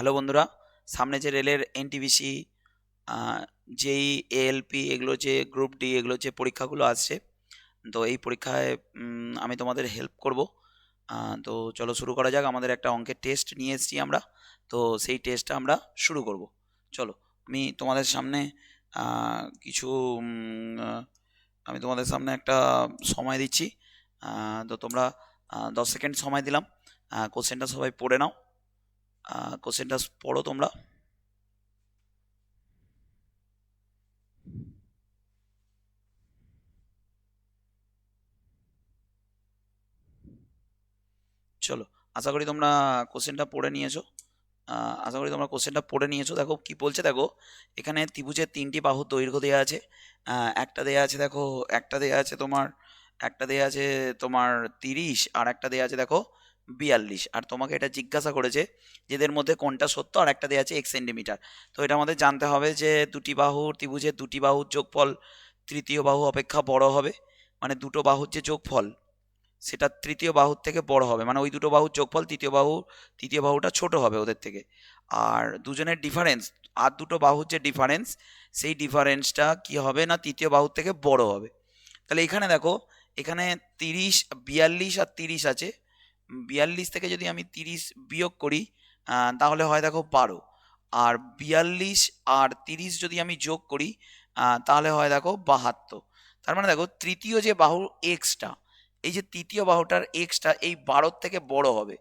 Hello বন্ধুরা, সামনে যে রেলের এনটিপিসি যেই এএলপি এগুলো যে গ্রুপ ডি এগুলো যে পরীক্ষাগুলো আসছে, তো এই পরীক্ষায় আমি তোমাদের হেল্প করব। তো চলো শুরু করা যাক, আমাদের একটা অঙ্কের টেস্ট নিয়ে এসেছি আমরা, তো সেই টেস্টটা আমরা শুরু করব। চলো, আমি তোমাদের সামনে কিছু আমি তোমাদের সামনে একটা সময় দিচ্ছি। তো তোমরা দশ সেকেন্ড সময় দিলাম। কোশ্চেনটা সবাই পড়ে নাও। কোশ্চেনটা পড়ো তোমরা। চলো, আশা করি তোমরা কোশ্চেনটা পড়ে নিয়েছো। আশা করি তোমরা কোশ্চেনটা পড়ে নিয়েছো। দেখো, কি বলছে দেখো, এখানে ত্রিভুজের তিনটি বাহুর দৈর্ঘ্য দেওয়া আছে। একটা দেওয়া আছে দেখো, একটা দেওয়া আছে তোমার, একটা দেওয়া আছে তোমার তিরিশ, আর একটা দেওয়া আছে দেখো বিয়াল্লিশ। আর তোমাকে এটা জিজ্ঞাসা করেছে যেদের মধ্যে কোনটা সত্য আর একটা দেওয়া আছে এক সেন্টিমিটার। তো এটা আমাদের জানতে হবে যে দুটি বাহুর ত্রিভুজের দুটি বাহুর যোগফল তৃতীয় বাহু অপেক্ষা বড় হবে। মানে দুটো বাহুর যে যোগফল, সেটা তৃতীয় বাহুর থেকে বড় হবে। মানে ওই দুটো বাহুর যোগফল তৃতীয় বাহু, তৃতীয় বাহুটা ছোট হবে ওদের থেকে। আর দুজনের ডিফারেন্স আর দুটো বাহুর যে ডিফারেন্স সেই ডিফারেন্সটা কি হবে না তৃতীয় বাহুর থেকে বড় হবে? তাহলে এখানে দেখো, এখানে তিরিশ, বিয়াল্লিশ আর তিরিশ আছে। বিয়াল্লিশ থেকে যদি আমি তিরিশ বিয়োগ করি তাহলে হয় দেখো বারো। আর বিয়াল্লিশ আর তিরিশ যদি আমি যোগ করি তাহলে হয় দেখো বাহাত্তর। তার মানে দেখো তৃতীয় যে বাহু এক্সটা এই যে তৃতীয় বাহুটার এক্সটা এই বারোর থেকে বড় হবে।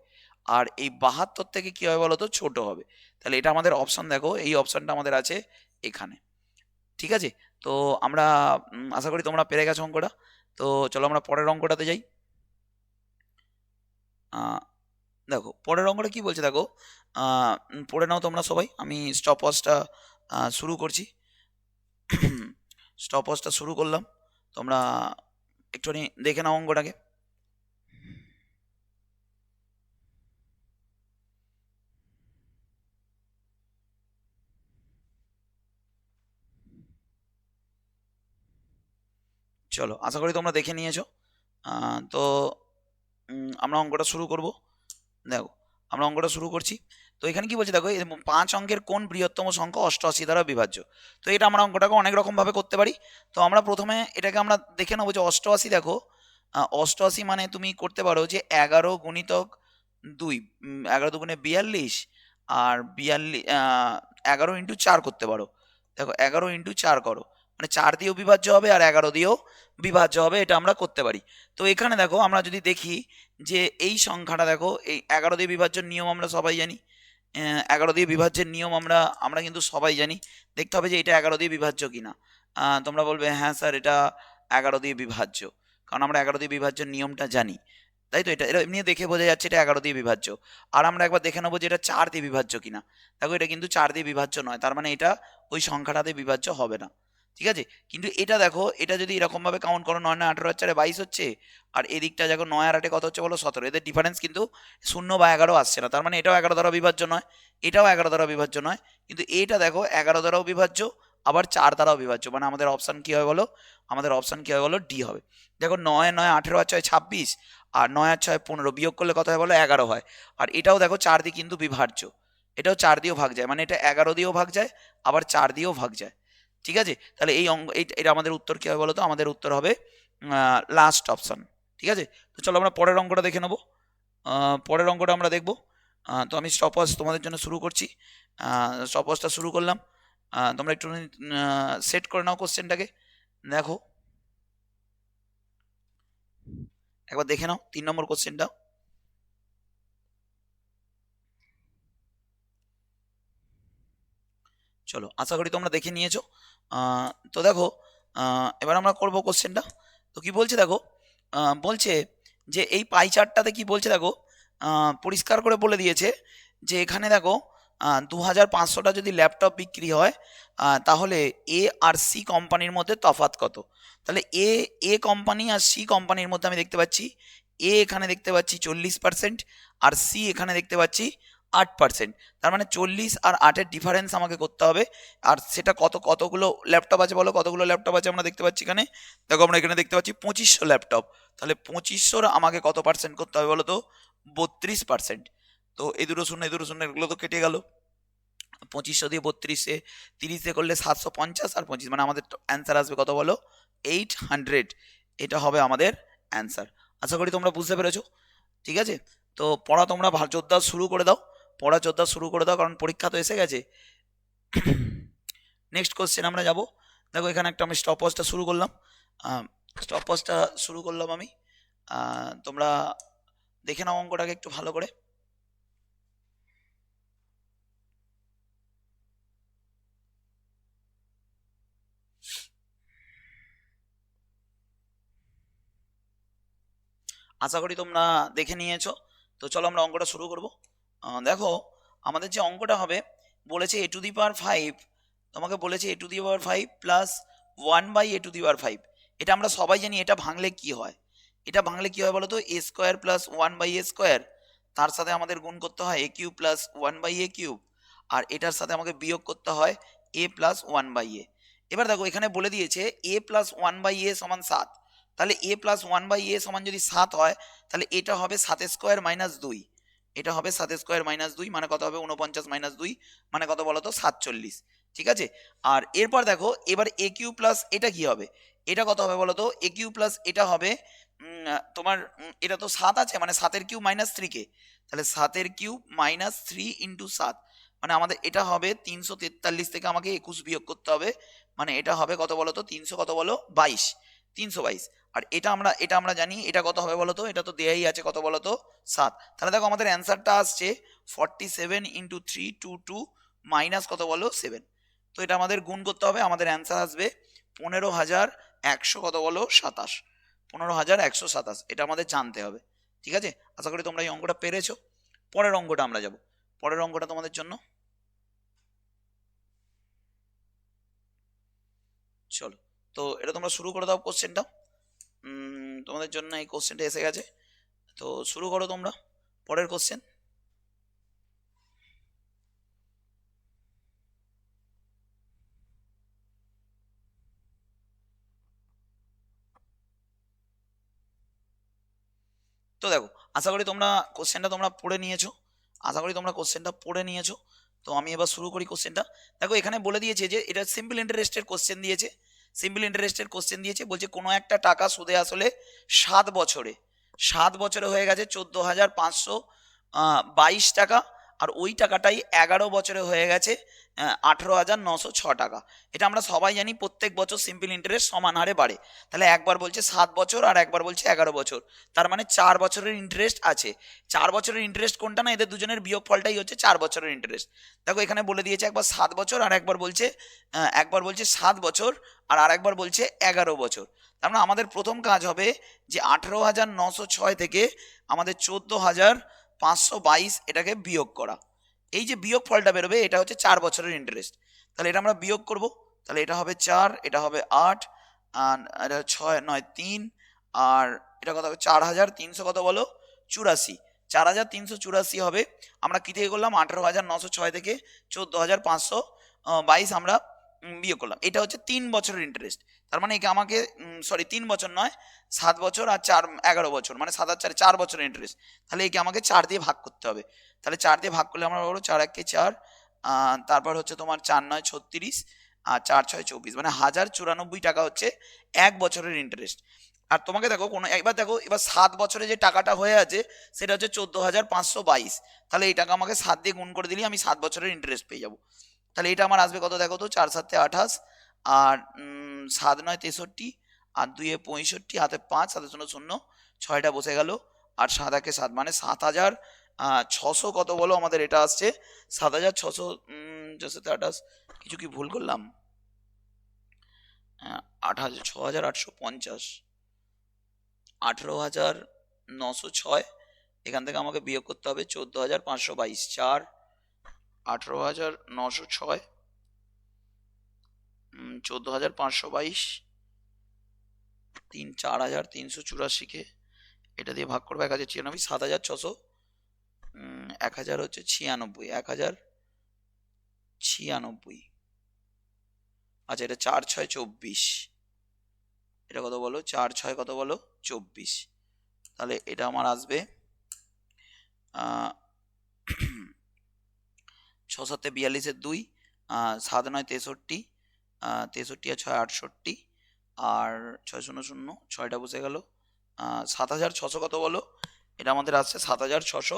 আর এই বাহাত্তর থেকে কী হবে বলো তো ছোট হবে। তাহলে এটা আমাদের অপশন দেখো, এই অপশানটা আমাদের আছে এখানে। ঠিক আছে? তো আমরা আশা করি তোমরা পেরে গেছো অঙ্কটা। তো চলো আমরা পরের অঙ্কটাতে যাই। দেখো, পরের অঙ্কটা কি বলছে দেখো? পড়ে নাও তোমরা সবাই। আমি স্টপ ওয়াচটা শুরু করছি। স্টপ ওয়াচটা শুরু করলাম। তোমরা একটুখানি দেখে নাও অঙ্কটাকে। চলো, আশা করি তোমরা দেখে নিয়েছো। তো আমরা অঙ্কটা শুরু করব। দেখো, আমরা অঙ্কটা শুরু করছি। তো এখানে কি বলছে, দেখো পাঁচ অঙ্কের কোন বৃহত্তম সংখ্যা অষ্টআশি দ্বারা বিভাজ্য। তো এটা আমরা অঙ্কটাকে অনেক রকম ভাবে করতে পারি। তো আমরা প্রথমে এটাকে আমরা দেখে নেব যে অষ্টআশি, দেখো অষ্টআশি মানে তুমি করতে পারো যে এগারো গুণিতক দুই এগারো দুগুণে বিয়াল্লিশ আর বিয়াল্লিশ এগারো ইন্টু চার করতে পারো। দেখো, এগারো ইন্টু চার করো। মানে চার দিয়েও বিভাজ্য হবে আর এগারো দিয়েও বিভাজ্য হবে, এটা আমরা করতে পারি। তো এখানে দেখো, আমরা যদি দেখি যে এই সংখ্যাটা দেখো, এই এগারো দিয়ে বিভাজ্যের নিয়ম আমরা সবাই জানি। এগারো দিয়ে বিভাজ্যের নিয়ম আমরা আমরা কিন্তু সবাই জানি। দেখতে হবে যে এটা এগারো দিয়ে বিভাজ্য কিনা। তোমরা বলবে হ্যাঁ স্যার, এটা এগারো দিয়ে বিভাজ্য। কারণ আমরা এগারো দিয়ে বিভাজ্যের নিয়মটা জানি। তাই তো এটা এটা এমনি দেখে বোঝা যাচ্ছে এটা এগারো দিয়ে বিভাজ্য। আর আমরা একবার দেখে নেব যে এটা চার দিয়ে বিভাজ্য কিনা। দেখো, এটা কিন্তু চার দিয়ে বিভাজ্য নয়, তার মানে এটা ওই সংখ্যাটাতে বিভাজ্য হবে না। ঠিক আছে? কিন্তু এটা দেখো, এটা যদি এরকমভাবে কাউন্ট করো নয় নয়, আঠেরো আর চারে বাইশ হচ্ছে, আর এদিকটা দেখো নয় আর আটে কত হচ্ছে বলো? সতেরো। এদের ডিফারেন্স কিন্তু শূন্য বা এগারো আসছে না। তার মানে এটাও এগারো দ্বারা বিভাজ্য নয়, এটাও এগারো দ্বারা বিভাজ্য নয়। কিন্তু এটা দেখো এগারো দ্বারাও বিভাজ্য আবার চার দ্বারাও বিভাজ্য মানে আমাদের অপশান কী হবে বলো? আমাদের অপশান কী হবে বলো? ডি হবে। দেখো নয় নয়, আঠেরো আর ছয়, ছাব্বিশ, আর নয় আর ছয়, পনেরো। বিয়োগ করলে কত হয় বলো? এগারো হয়। আর এটাও দেখো চার দিয়ে কিন্তু বিভাজ্য। এটাও চার দিয়েও ভাগ যায়। মানে এটা এগারো দিয়েও ভাগ যায়, আবার চার দিয়েও ভাগ যায়। ঠিক আছে? তাহলে এই এই- এটা আমাদের উত্তর কী হবে বলো তো আমাদের উত্তর হবে লাস্ট অপশান ঠিক আছে? তো চলো আমরা পরের অঙ্কটা দেখে নেব। পরের অঙ্কটা আমরা দেখব। তো আমি স্টপওয়াচ তোমাদের জন্য শুরু করছি। স্টপওয়াচটা শুরু করলাম। তোমরা একটু সেট করে নাও কোশ্চেনটাকে দেখো। একবার দেখে নাও, তিন নম্বর কোশ্চেনটা চলো, আশা করি তোমরা দেখে নিয়েছো। তো দেখো এবার আমরা করব কোশ্চেনটা তো কি বলছে দেখো বলছে যে এই পাই চার্টটাতে কি বলছে দেখো পরিষ্কার করে বলে দিয়েছে যে এখানে দেখো দু হাজার পাঁচশোটা যদি ল্যাপটপ বিক্রি হয় তাহলে এ আর সি কোম্পানির মধ্যে তফাৎ কত? তাহলে এ এ কোম্পানি আর সি কোম্পানির মধ্যে আমি দেখতে পাচ্ছি এ এখানে দেখতে পাচ্ছি চল্লিশ পার্সেন্ট আর সি এখানে দেখতে পাচ্ছি আট পার্সেন্ট তার মানে চল্লিশ আর আটের ডিফারেন্স আমাকে করতে হবে। আর সেটা কত, কতগুলো ল্যাপটপ আছে বলো? কতগুলো ল্যাপটপ আছে আমরা দেখতে পাচ্ছি এখানে? দেখো, আমরা এখানে দেখতে পাচ্ছি পঁচিশশো ল্যাপটপ তাহলে পঁচিশশোর আমাকে কত পার্সেন্ট করতে হবে বলো তো? বত্রিশ পার্সেন্ট তো এই দুটো শূন্য, এই দুটো শূন্য, এগুলো তো কেটে গেল। পঁচিশশো দিয়ে বত্রিশে, তিরিশে করলে সাতশো পঞ্চাশ আর পঁচিশ মানে আমাদের অ্যান্সার আসবে কত বলো? এইট হান্ড্রেড এটা হবে আমাদের অ্যান্সার আশা করি তোমরা বুঝতে পেরেছ। ঠিক আছে? তো পড়া তোমরা জোরদার শুরু করে দাও। পড়া জোরদার শুরু করে দাও, কারণ পরীক্ষা তো এসে গেছে। নেক্সট কোশ্চেন আমরা যাব। দেখো, এখানে একটা আমি স্টপওয়াচটা শুরু করলাম। স্টপওয়াচটা শুরু করলাম আমি। তোমরা দেখে নাও অঙ্কটাকে একটু ভালো করে। আশা করি তোমরা দেখে নিয়েছো। তো চলো আমরা অঙ্কটা শুরু করব। দেখো, আমাদের যে অঙ্কটা হবে, বলেছে এ টু দি পাওয়ার ফাইভ তোমাকে বলেছে A to the power five plus one by A to the power five এটা আমরা সবাই জানি এটা ভাঙলে কি হয়। এটা ভাঙলে কি হয় বলো তো A square plus one by A square তার সাথে আমাদের গুণ করতে হয় A cube plus one by A cube আর এটার সাথে আমাকে বিয়োগ করতে হয় A plus one by A এবার দেখো, এখানে বলে দিয়েছে A plus one by A সমান সাত। তাহলে A plus one by A সমান যদি সাত হয়, তাহলে এটা হবে সাত স্কোয়ার মাইনাস দুই। এটা হবে সাত স্কোয়ার মাইনাস দুই মানে কত হবে? উনপঞ্চাশ মাইনাস দুই মানে কত বলো তো? সাতচল্লিশ। ঠিক আছে? আর এরপর দেখো, এবার এ কিউ প্লাস এটা কি হবে? এটা কত হবে বলো তো? এ কিউ প্লাস এটা হবে তোমার এটা তো সাত আছে মানে সাতের কিউ মাইনাস থ্রিকে তাহলে সাতের কিউ মাইনাস থ্রি ইন্টু সাত। মানে আমাদের, এটা হবে তিনশো তেতাল্লিশ থেকে আমাকে একুশ বিয়োগ করতে হবে। মানে এটা হবে কত বলো তো? তিনশো কত বলো? বাইশ। তিনশো বাইশ। আর এটা আমরা এটা আমরা জানি, এটা কত হবে বলো তো এটা তো দেয়াই আছে কত বলো তো সাত। তাহলে দেখো আমাদের অ্যান্সারটা আসছে forty seven into three two two minus কত বলো? সেভেন তো এটা আমাদের গুণ করতে হবে, আমাদের অ্যান্সার আসবে পনেরো হাজার একশো কত বলো? সাতাশ। পনেরো হাজার একশো সাতাশ, এটা আমাদের জানতে হবে। ঠিক আছে? আশা করি তোমরা এই অঙ্কটা পেরেছ। পরের অঙ্কটা আমরা যাব। পরের অঙ্কটা তোমাদের জন্য চলো তো এটা তোমরা শুরু করে দাও কোশ্চেনটা তোমাদের জন্য এই কোশ্চেনটা এসে গেছে। তো শুরু করো তোমরা, পরের কোশ্চেন তো দেখো, আশা করি তোমরা কোশ্চেনটা তোমরা পড়ে নিয়েছো। আশা করি তোমরা কোশ্চেনটা পড়ে নিয়েছো। তো আমি এবার শুরু করি কোশ্চেনটা দেখো, এখানে বলে দিয়েছে যে, এটা সিম্পল ইন্টারেস্টের কোশ্চেন দিয়েছে। সিম্পল ইন্টারেস্টের কোশ্চেন দিয়েছে, বলছে কোনো একটা টাকা সুদে আসলে সাত বছরে। সাত বছরে হয়ে গেছে চোদ্দ হাজার পাঁচশো বাইশ টাকা, আর ওই টাকাটাই এগারো বছরে হয়ে গেছে আঠেরো হাজার নশো ছ টাকা। এটা আমরা সবাই জানি, প্রত্যেক বছর সিম্পল ইন্টারেস্ট সমান হারে বাড়ে। তাহলে একবার বলছে সাত বছর, আর একবার বলছে এগারো বছর। তার মানে চার বছরের ইন্টারেস্ট আছে। চার বছরের ইন্টারেস্ট কোনটা না, এদের দুজনের বিয়োগ ফলটাই হচ্ছে চার বছরের ইন্টারেস্ট দেখো এখানে বলে দিয়েছে একবার সাত বছর, আর একবার বলছে একবার বলছে সাত বছর আর আরেকবার বলছে এগারো বছর। তার মানে আমাদের প্রথম কাজ হবে যে আঠেরো হাজার নশো ছয় থেকে আমাদের চোদ্দ হাজার পাঁচশো বাইশ এটাকে বিয়োগ করা। এই যে বিয়োগ ফলটা বেরোবে, এটা হচ্ছে চার বছরের ইন্টারেস্ট তাহলে এটা আমরা বিয়োগ করব। তাহলে এটা হবে চার, এটা হবে আট, আর এটা ছয়, নয়, তিন, আর এটা কত হবে? চার হাজার তিনশো কত বলো? চুরাশি। চার হাজার তিনশো চুরাশি হবে। আমরা কী থেকে করলাম? আঠেরো হাজার নশো ছয় থেকে চোদ্দ হাজার পাঁচশো বাইশ আমরা বিয়োগ করলাম। এটা হচ্ছে তিন বছরের ইন্টারেস্ট তার মানে আমাকে সরি তিন বছর নয়, সাত বছর আর চার, এগারো বছর মানে সাত আর চার চার বছরের ইন্টারেস্ট তাহলে একে আমাকে চার দিয়ে ভাগ করতে হবে। তাহলে চার দিয়ে ভাগ করলে আমরা বলব চার একে চার তারপর হচ্ছে তোমার চার নয় ছত্রিশ, আর চার ছয় চব্বিশ মানে হাজার চুরানব্বই টাকা হচ্ছে এক বছরের ইন্টারেস্ট আর তোমাকে দেখো, কোনো একবার দেখো, এবার সাত বছরে যে টাকাটা হয়ে আছে, সেটা হচ্ছে চোদ্দ হাজার পাঁচশো বাইশ। তাহলে এই টাকা আমাকে সাত দিয়ে গুণ করে দিলেই আমি সাত বছরের ইন্টারেস্ট পেয়ে যাব। তাহলে এটা আমার আসবে কত? দেখো তো, চার সাতে আঠাশ, আর সাত নয় তেষট্টি, আর দুইয়ে পঁয়ষট্টি, হাতে পাঁচ সাথে শূন্য শূন্য, ছয়টা বসে গেল, আর সাত একে সাত মানে সাত হাজার ছশো কত বলো? আমাদের এটা আসছে সাত হাজার ছশো সাথে আঠাশ, কিছু কি ভুল করলাম? আট হাজার, ছ হাজার আটশো পঞ্চাশ, আঠেরো হাজার নশো ছয়, এখান থেকে আমাকে বিয়োগ করতে হবে চোদ্দ হাজার পাঁচশো বাইশ, চার আঠেরো হাজার নশো ছয় চোদ্দ হাজার পাঁচশো বাইশ, তিন, চার হাজার তিনশো চুরাশিকে, এটা দিয়ে ভাগ করব এক হাজার ছিয়ানব্বই, সাত হাজার ছশো এক হাজার হচ্ছে ছিয়ানব্বই, এক হাজার ছিয়ানব্বই। আচ্ছা এটা চার, ছয়, চব্বিশ। এটা কত বলো? চার, ছয় কত বলো? চব্বিশ। তাহলে এটা আমার আসবে ছ সাতে বিয়াল্লিশের দুই সাত নয় তেষট্টি তেষট্টি আর ছয় আটষট্টি, আর ছয় শূন্য শূন্য ছয়টা বসে গেল। সাত হাজার ছশো কত বলো? এটা আমাদের আসছে সাত হাজার ছশো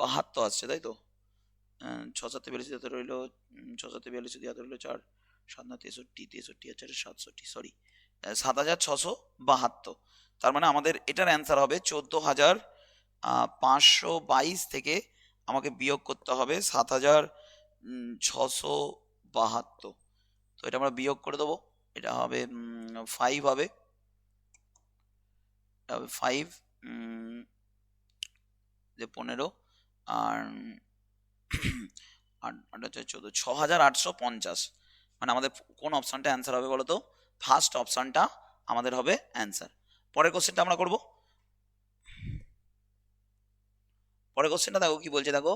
বাহাত্তর আসছে, তাই তো? ছ সাতে বিয়াল্লিশ হাতে রইল ছ সাতে বিয়াল্লিশ হাতে রইল চার, সাত নয় তেষট্টি তেষট্টি আর চারে সাতষট্টি সরি সাত হাজার ছশো বাহাত্তর। তার মানে আমাদের এটার অ্যান্সার হবে চোদ্দ হাজার পাঁচশো বাইশ থেকে আমাকে বিয়োগ করতে হবে সাত হাজার ছশো বাহাত্তর। তো এটা আমরা বিয়োগ করে দেবো। এটা হবে ফাইভ হবে। এটা হবে ফাইভ যে পনেরো, আর আট হচ্ছে চোদ্দ ছ হাজার আটশো পঞ্চাশ। মানে আমাদের কোন অপশানটা অ্যান্সার হবে বলো তো ফার্স্ট অপশানটা আমাদের হবে অ্যান্সার পরের কোশ্চেনটা আমরা করব। পরের কোশ্চেনটা দেখো কি বলছে, দেখো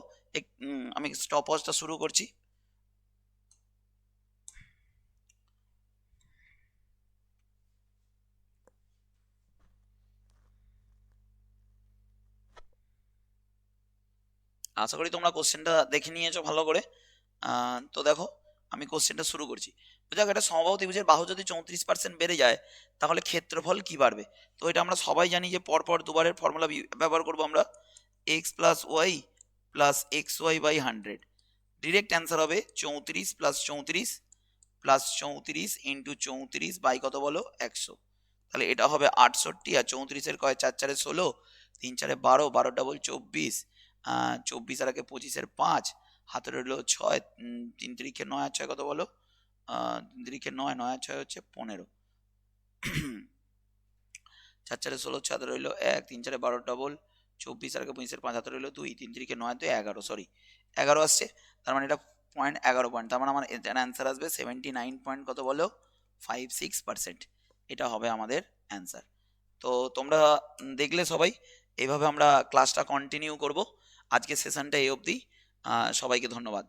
আমি স্টপ ওয়াচটা শুরু করছি। আশা করি তোমরা কোশ্চেনটা দেখে নিয়েছো ভালো করে। তো দেখো, আমি কোশ্চেনটা শুরু করছি। দেখো একটা সমবাহু ত্রিভুজের বাহু যদি চৌত্রিশ পার্সেন্ট বেড়ে যায়, তাহলে ক্ষেত্রফল কি বাড়বে? তো এটা আমরা সবাই জানি যে পরপর দুবারের ফর্মুলা ব্যবহার করব আমরা। X plus Y plus X Y by hundred direct answer হবে চৌত্রিশ প্লাস চৌত্রিশ প্লাস চৌত্রিশ ইন্টু চৌত্রিশ বাই কত বলো? একশো। তাহলে এটা হবে আটষট্টি আর চৌত্রিশের কয়? চার চারে ষোলো। তিন চারে বারো বারো ডাবল চব্বিশ। চব্বিশ আর একে পঁচিশের পাঁচ। হাতে রইল ছয় তিন তিরিখে নয় আর ছয় কত বলো? তিন তিরিখে নয় নয় আর ছয় হচ্ছে পনেরো। চার চারে ষোলো হাতে রইল এক, তিন চারে বারো ডবল চব্বিশ আর পঁচিশের পাঁচ হলো দুই, তিন তিরিকে নয়, দুই, এগারো সরি এগারো আসছে। তার মানে এটা পয়েন্ট এগারো পয়েন্ট তার মানে আমার এটার অ্যান্সার আসবে সেভেন্টি নাইন পয়েন্ট কত বলো? ফাইভ সিক্স পার্সেন্ট এটা হবে আমাদের অ্যান্সার তো তোমরা দেখলে সবাই এইভাবে আমরা ক্লাসটা কন্টিনিউ করব। আজকে সেশনটা এই অবধি। সবাইকে ধন্যবাদ।